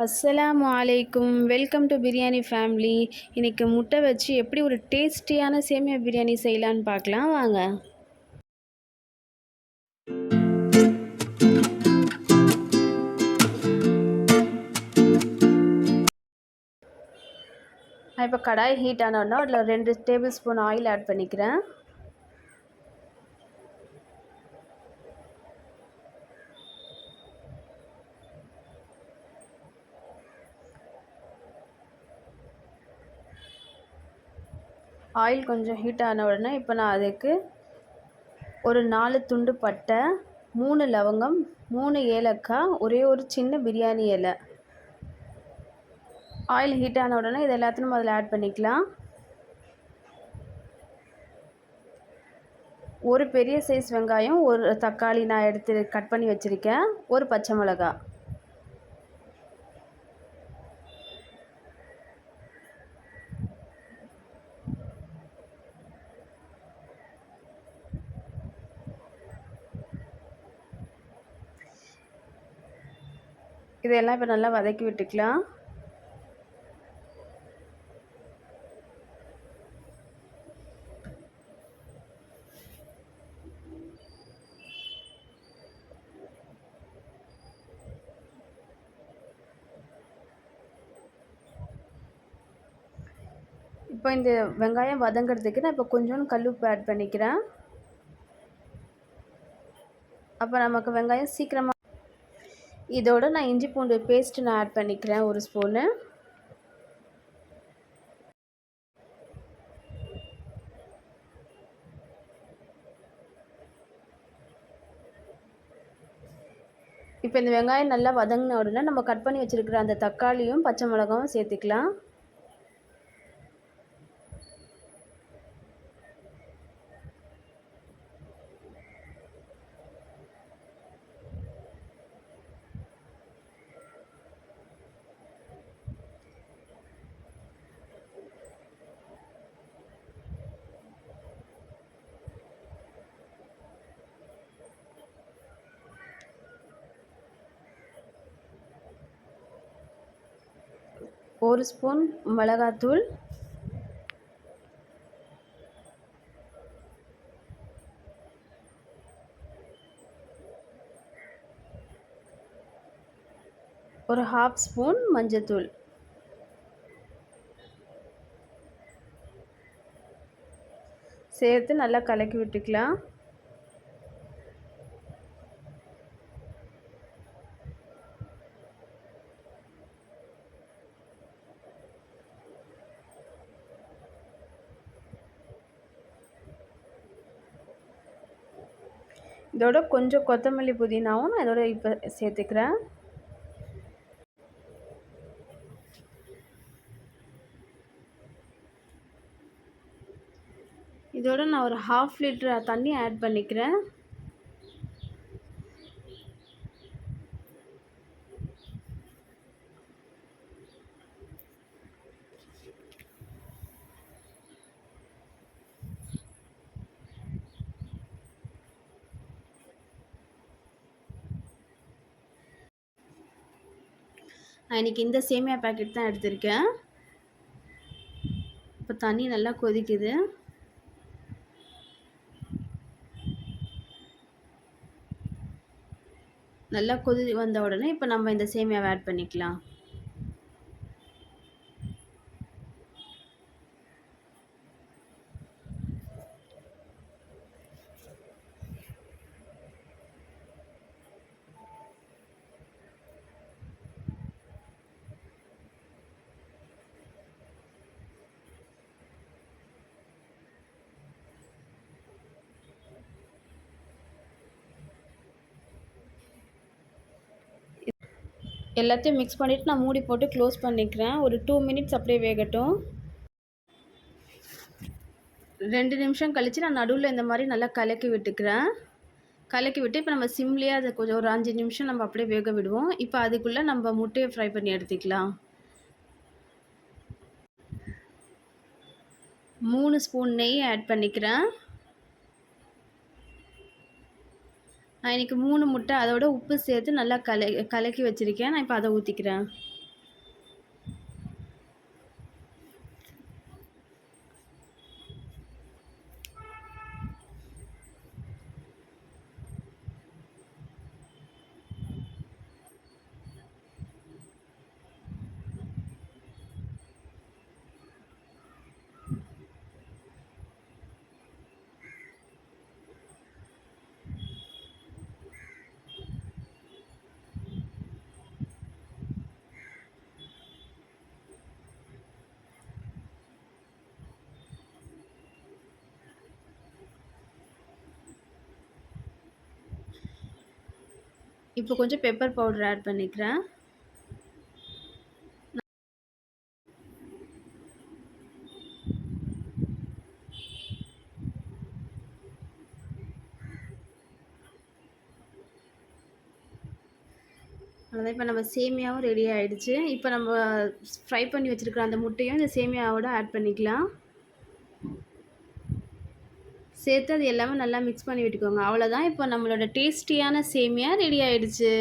அஸ்ஸலாமு அலைக்கும். Welcome to biryani family. இன்றைக்கி முட்டை வச்சு எப்படி ஒரு டேஸ்டியான சேமியா பிரியாணி செய்யலான்னு பார்க்கலாம். வாங்க. நான் இப்போ கடாய் ஹீட் ஆனோடனே அதில் ரெண்டு டேபிள் ஸ்பூன் ஆயில் ஆட் பண்ணிக்கிறேன். ஆயில் கொஞ்சம் ஹீட் ஆன உடனே இப்போ நான் அதுக்கு ஒரு நாலு துண்டு பட்டை மூணு லவங்கம் மூணு ஏலக்காய் ஒரே ஒரு சின்ன பிரியாணி இலை. ஆயில் ஹீட் ஆன உடனே இது எல்லாத்தையும் நம்ம அதில் ஆட் பண்ணிக்கலாம். ஒரு பெரிய சைஸ் வெங்காயம் ஒரு தக்காளி நான் எடுத்து கட் பண்ணி வச்சுருக்கேன். ஒரு பச்சை மிளகாய். இதெல்லாம் இப்போ நல்லா வதக்கி விட்டுக்கலாம். இப்போ இந்த வெங்காயம் வதங்கிறதுக்கு நான் இப்போ கொஞ்சோண்டு கல்லுப்பு ஆட் பண்ணிக்கிறேன். அப்போ நமக்கு வெங்காயம் சீக்கிரமாக இதோட நான் இஞ்சி பூண்டு பேஸ்ட் நான் ஆட் பண்ணிக்கிறேன் ஒரு ஸ்பூனு இப்போ இந்த வெங்காயம் நல்லா வதங்கின உடனே நம்ம கட் பண்ணி வச்சுருக்கிற அந்த தக்காளியும் பச்சை மிளகாவும் சேர்த்துக்கலாம். ஒரு ஸ்பூன் மிளகாத்தூள். ஒரு ஹாஃப் ஸ்பூன் மஞ்சத்தூள். சேர்த்து நல்லா கலக்கி விட்டுக்கலாம். இதோட கொஞ்சம் கொத்தமல்லி புதினாவும் நான் இதோட இப்போ சேர்த்துக்கிறேன். இதோட நான் ஒரு ஹாஃப் லிட்டர் தண்ணி ஆட் பண்ணிக்கிறேன். நான் இன்றைக்கி இந்த சேமியா பேக்கெட் தான் எடுத்திருக்கேன். இப்போ தண்ணி நல்லா கொதிக்குது. நல்லா கொதி வந்த உடனே இப்போ நம்ம இந்த சேமியாவை ஆட் பண்ணிக்கலாம். எல்லாத்தையும் மிக்ஸ் பண்ணிவிட்டு நான் மூடி போட்டு க்ளோஸ் பண்ணிக்கிறேன். ஒரு டூ மினிட்ஸ் அப்படியே வேகட்டும். ரெண்டு நிமிஷம் கழித்து நான் நடுவில் இந்த மாதிரி நல்லா கலக்கி விட்டுக்கிறேன். கலக்கி விட்டு இப்போ நம்ம சிம்லேயே அதை கொஞ்சம் ஒரு அஞ்சு நிமிஷம் நம்ம அப்படியே வேக விடுவோம். இப்போ அதுக்குள்ளே நம்ம முட்டையை ஃப்ரை பண்ணி எடுத்துக்கலாம். மூணு ஸ்பூன் நெய் ஆட் பண்ணிக்கிறேன். நான் இன்றைக்கி மூணு முட்டை அதோட உப்பு சேர்த்து நல்லா கல கலக்கி வச்சுருக்கேன். நான் இப்போ அதை ஊற்றிக்கிறேன் இப்போ கொஞ்சம் பெப்பர் பவுடர் ஆட் பண்ணிக்கிறேன். அவ்வளோதான் இப்போ நம்ம சேமியாவும் ரெடி ஆகிடுச்சு இப்போ நம்ம ஃப்ரை பண்ணி வச்சுருக்கிற அந்த முட்டையும் இந்த சேமியாவோட ஆட் பண்ணிக்கலாம். சேர்த்து அது எல்லாமே நல்லா மிக்ஸ் பண்ணி விட்டுக்கோங்க. அவ்வளோதான் இப்போ நம்மளோட டேஸ்டியான சேமியா ரெடி ஆகிடுச்சு